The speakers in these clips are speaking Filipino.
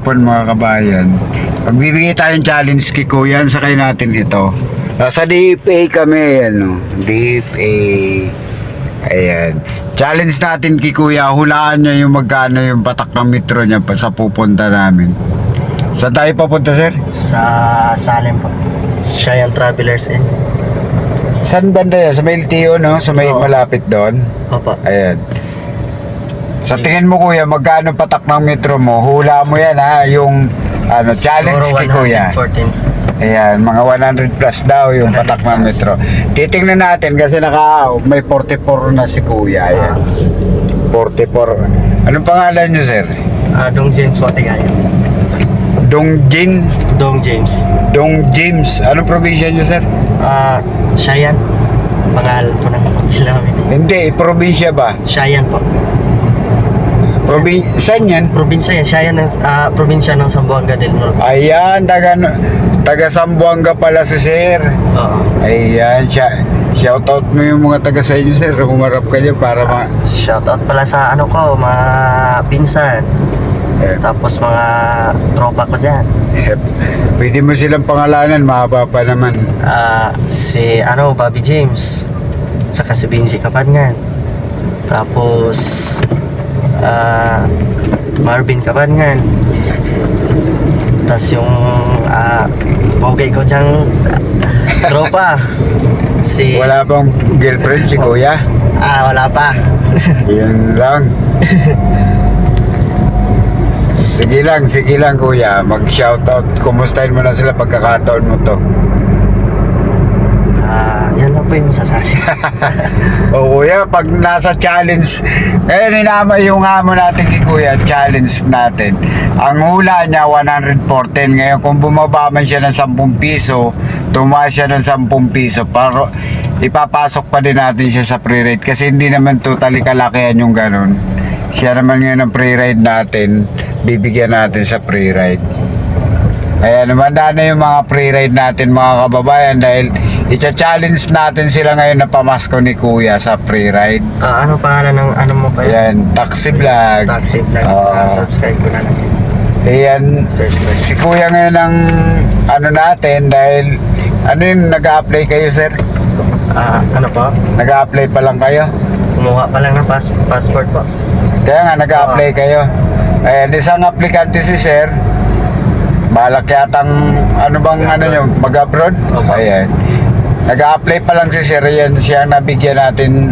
hapon mga kabayan. Magbibigay tayong challenge kay Kuya. Sakay natin ito. Nasa DFA kami, ano. DFA. Ayan. Challenge natin kay Kuya. Hulaan niya yung magkano yung patak ng metro niya pa sa pupunta namin. Saan tayo papunta, sir? Sa Salem po. Cheyenne Travelers Inn. Saan banda yan? Sa may LTO, no? Sa may Oo. malapit doon. Opo. Ayan. Sa tingin mo kuya, magkano patak ng metro mo? Hula mo yan ha, yung ano, challenge kay kuya. 114. Ayan, mga 100 plus daw yung 100 patak ng metro. Titingnan natin kasi naka may 44 na si kuya. Ayan. 44. Anong pangalan niyo, sir? Ah, Dong James Watigaya. Dongjin, Dong James. Dong James. Anong probinsya niyo, sir? Ah, Cheyenne. Pangalan po ng hotel namin. eh. Hindi, probinsya ba? Cheyenne po. Probin saan yan? Probinsya yan. Cheyenne ng, ah, probinsya ng Zamboanga del Norte. Ayan, taga, taga Sambuanga pala si sir. Oo. Ayan, siya, shout out mo yung mga taga sa inyo sir. Humarap ka dyan para ma... Shoutout pala sa ano ko, mga pinsan. Eh, Tapos mga tropa ko dyan. eh, pwede mo silang pangalanan, mahaba pa naman. Ah, si ano, Bobby James. Saka si Benji Kapangan. Tapos ah Marvin Kapangan. Tapos yung ah bogey ko diyang tropa. Si Wala bang girlfriend si kuya? Ah, wala pa. Yun lang. Sige lang, sige lang kuya. Mag-shout out. Kumustahin mo na sila pagkakataon mo to. Yan lang po yung masasabi. O kuya, pag nasa challenge, ngayon inama yung hamon natin kay kuya, challenge natin. Ang hula niya 114. Ngayon kung bumaba man siya ng 10 piso, tumaas siya ng 10 piso, para ipapasok pa din natin siya sa pre-ride kasi hindi naman totally kalakihan yung ganun. Siya naman ngayon ang pre-ride natin, bibigyan natin sa pre-ride. Kaya naman na yung mga pre-ride natin mga kababayan dahil i-challenge natin sila ngayon na pamasko ni Kuya sa pre-ride. Ah, ano pangalan ng ano mo pa yan? Ayan, taxi vlog. Taxi vlog. Oo. Ah, subscribe ko na lang. yan. Ayan, Search ko. si Kuya ngayon ang ano natin dahil ano yun, nag-a-apply kayo sir? Ah, ano po? Nag-a-apply pa lang kayo? Kumuha pa lang ng pas- passport po. Kaya nga nag-a-apply kayo. Ayan, isang aplikante si sir. Balak yatang ano bang ano nyo, mag-abroad? Opo. Ayan. Nag-a-apply pa lang si sir. Yan siya nabigyan natin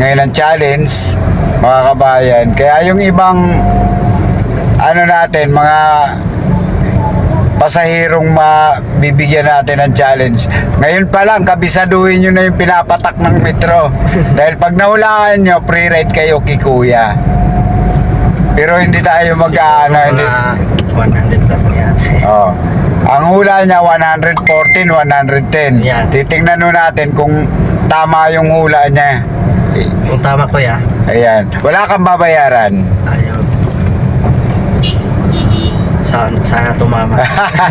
ngayon ng challenge, mga kabayan. Kaya yung ibang ano natin, mga pasahirong mabibigyan natin ng challenge. Ngayon pa lang, kabisaduhin nyo na yung pinapatak ng metro. Dahil pag nahulaan nyo, pre-ride kayo kay kuya. Pero hindi tayo mag-ano, hindi, mga 100 plus na yata. Oh. Ang hula niya 114, 110. Yan. Titingnan nun natin kung tama yung hula niya. Kung tama ko ya, Ayan. Wala kang babayaran. ayaw. Sana, sana tumama.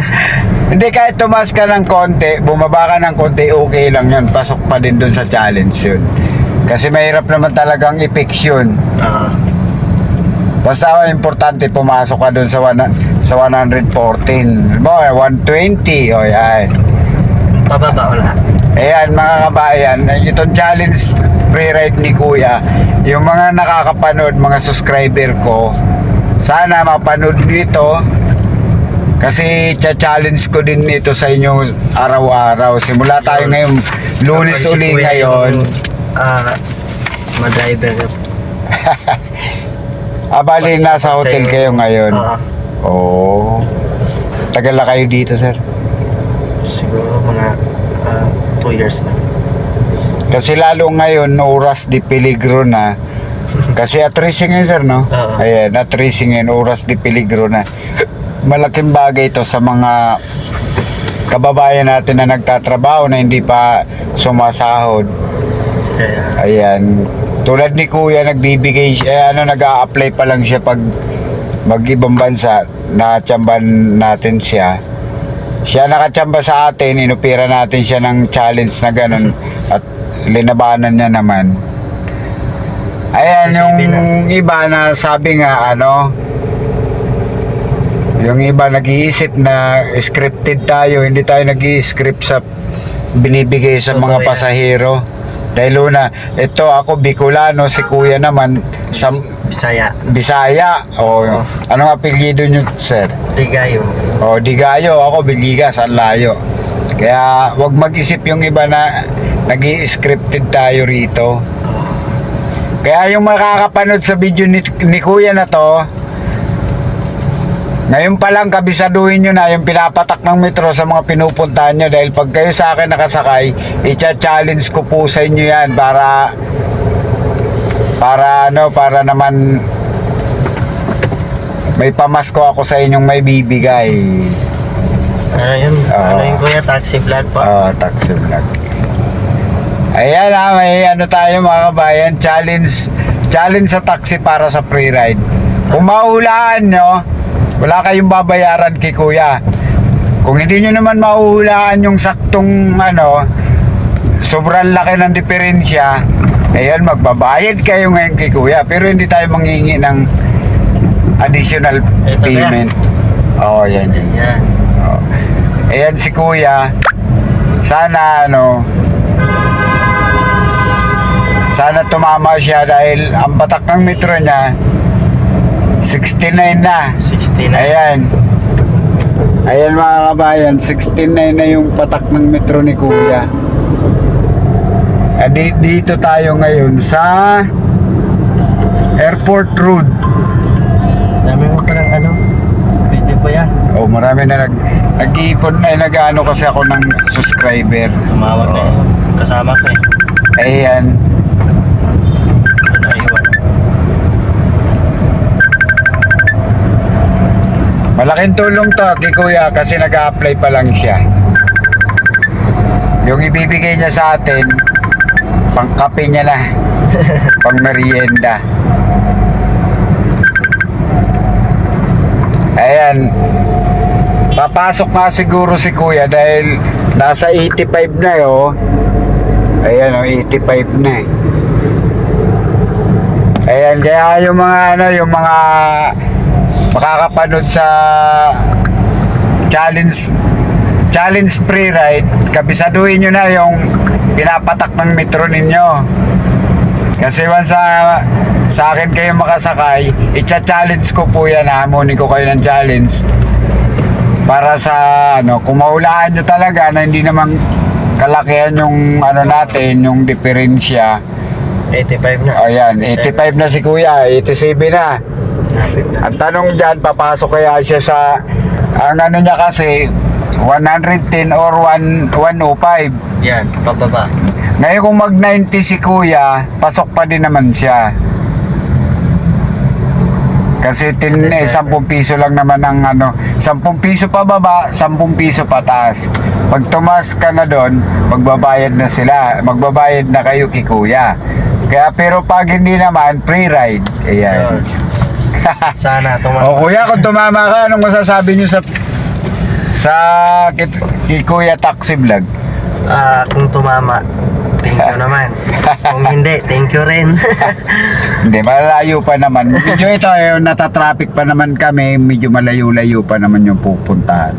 Hindi kahit tumas ka ng konti, bumaba ka ng konti, okay lang yun. Pasok pa din dun sa challenge yun. Kasi mahirap naman talagang i-fix yun. Oo. Basta importante pumasok ka dun sa, wana, sa 114. Halimbawa, 120. O yan. pababa lahat. Ayan mga kabayan, itong challenge pre-ride ni Kuya, yung mga nakakapanood, mga subscriber ko, sana mapanood nyo ito kasi cha-challenge ko din ito sa inyo araw-araw. Simula tayo ngayon, lunes uli ngayon. Ah, ma-driver ka. Abali, nasa hotel kayo ngayon. Oo. Oo. Tagal na kayo dito, sir. siguro mga 2 years na. Kasi lalo ngayon, oras di peligro na. Kasi at racing yun, sir, no? Oo. Ayan, at racing yun, oras di peligro na. Malaking bagay ito sa mga kababayan natin na nagtatrabaho na hindi pa sumasahod. Kaya, Ayan. Tulad ni Kuya, nagbibigay siya, eh, ano, nag-a-apply pa lang siya pag mag-ibang bansa, nakatsamban natin siya. Siya nakachamba sa atin, inupira natin siya ng challenge na ganun at linabanan niya naman. Ayan, yung iba na sabi nga, ano, Yung iba nag-iisip na scripted tayo, hindi tayo nag-i-script sa binibigay sa mga pasahero. Dahil una, ito ako Bicolano, si Kuya naman sa Bisaya. Bisaya. O, Oo. anong apelyido nyo, sir? Ligayo. O, Digayo, ako Biligas, ang layo. Kaya wag mag-isip yung iba na nag scripted tayo rito. Kaya yung makakapanood sa video ni, ni Kuya na to, ngayon pa lang kabisaduhin nyo na yung pinapatak ng metro sa mga pinupuntahan nyo dahil pag kayo sa akin nakasakay, i-challenge ko po sa inyo yan para para ano, para naman may pamasko ako sa inyong may bibigay. Ano yun? Oo. Ano yun kuya? Taxi vlog pa? Oo, taxi vlog. Ayan ah, may ano tayo mga kabayan, challenge challenge sa taxi para sa free ride. Kung mahulaan nyo, wala kayong babayaran kay kuya. Kung hindi nyo naman mahuhulaan yung saktong ano, sobrang laki ng diferensya, ayan, magbabayad kayo ngayon kay kuya. Pero hindi tayo mangingi ng additional Ito payment. Oo, yan, yan. Yan. Oh. Ayan si Kuya. Sana ano sana tumama siya dahil ang batak ng metro niya 69 na. 69. Ayan. Ayan mga kabayan, 69 na yung patak ng metro ni Kuya. Di- Dito tayo ngayon sa Airport Road. Dami mo palang ano? Video pa yan. Oh, marami na nag nag-iipon ay nag-ano kasi ako ng subscriber. Tumawag na yun. Kasama ko eh. Ayan. Ano na iwan. Malaking tulong to kay Kuya kasi nag-a-apply pa lang siya. Yung ibibigay niya sa atin, pangkape niya na. pang merienda. Ayan. Papasok nga siguro si Kuya dahil nasa 85 na eh, oh. Ayan oh, 85 na eh. Ayan, kaya yung mga ano, yung mga makakapanood sa challenge challenge free ride, kabisaduhin nyo na yung pinapatak ng metro ninyo. Kasi once sa, sa akin kayo makasakay, i-challenge ko po yan, hamunin ko kayo ng challenge. Para sa, ano, kung mahulaan nyo talaga na hindi naman kalakihan yung, ano natin, yung diferensya. 85 na. Ayan, 85 na si kuya, 87 na. Ang tanong dyan, papasok kaya siya sa, ang ano niya kasi, 110 or 1, 105. Yan, pababa. Ngayon kung mag 90 si kuya, pasok pa din naman siya. Kasi tin, eh, 10 piso lang naman ang ano, 10 piso pa baba, 10 piso pataas. Pag tumas ka na doon, magbabayad na sila, magbabayad na kayo kay kuya. Kaya pero pag hindi naman, free ride. Ayan. Yun. Sana tumawag. O kuya, kung tumama ka, anong masasabi niyo sa sa kay, kay Kuya Taxi Vlog? Ah, kung tumama, thank you naman. Kung hindi, thank you rin. Hindi, malayo pa naman. Medyo ito, eh, natatraffic pa naman kami, medyo malayo-layo pa naman yung pupuntahan.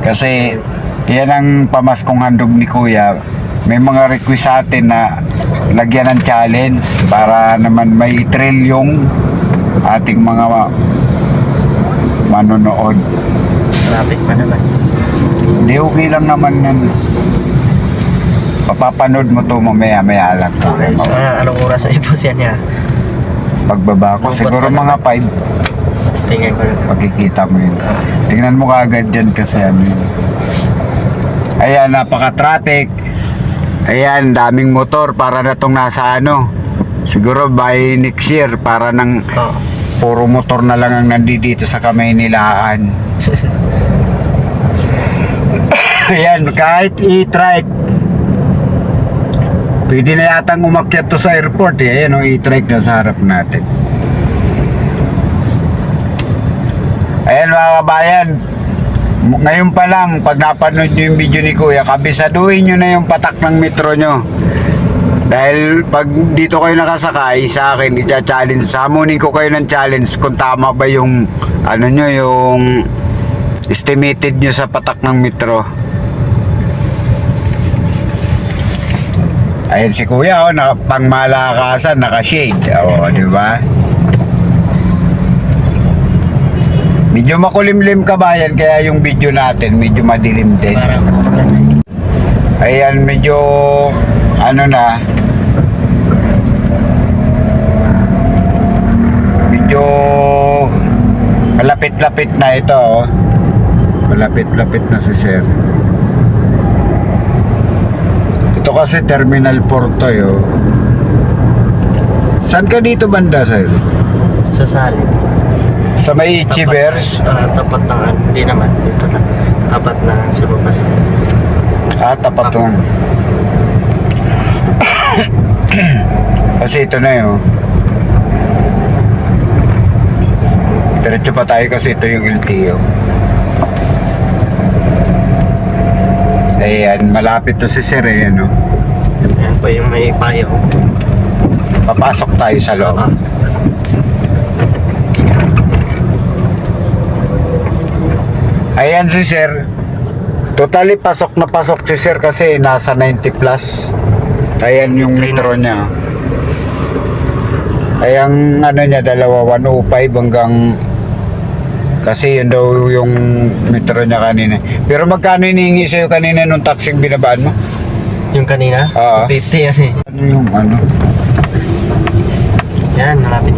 Kasi, yan ang pamaskong handog ni Kuya. May mga request sa atin na lagyan ng challenge para naman may thrill yung ating mga manonood. Traffic pa naman. Hindi, okay lang naman yan. Papapanood mo to mamaya-maya lang. Okay. Ah, anong oras ay boss yan niya? Pagbaba ko, siguro mga 5. Tingnan ko lang. Makikita mo yun. Tingnan mo kaagad dyan kasi ano yun. Ayan, napaka-traffic. Ayan, daming motor para na tong nasa ano. Siguro by next year, para nang Oo. Puro motor na lang ang nandito sa kamay nilaan. Ayan, kahit e-trike. Pwede na yatang umakyat to sa airport eh. Ayan o, e-trike na sa harap natin. Ayan mga kabayan, ngayon pa lang, pag napanood nyo yung video ni Kuya, kabisaduhin nyo na yung patak ng metro nyo. Dahil pag dito kayo nakasakay sa akin, i-challenge, samunin ko kayo ng challenge kung tama ba yung ano nyo yung estimated nyo sa patak ng metro. Ayan si kuya, oh, na, pang malakasan, naka-shade. Oh, di ba? Medyo makulimlim kabayan, kaya yung video natin medyo madilim din. Ayan, medyo ano na. Medyo malapit-lapit na ito, oh. Malapit-lapit na si Sir. Ito kasi Terminal 4 to, oh. Saan ka dito banda, Sir? Sa salim. Sa may Chivers? Ah, tapat ng. Hindi naman. Dito lang. Tapat na Cebu Pacific. Ah, tapat mo. kasi ito na yun. Diretso pa tayo kasi ito yung LTO. Ayan, malapit to si Sir eh, ano. Ayan po yung may payo. Papasok tayo sa loob. Ah. Ayan si Sir. Totally pasok na pasok si Sir kasi nasa 90 plus. Ayan yung metro niya. Ayan ano niya dalawa 105 hanggang kasi yun daw yung metro niya kanina. Pero magkano hinihingi sa'yo kanina nung taxing binabaan mo? Yung kanina? Oo. 50 yan eh. Ano yung ano? Yan, malapit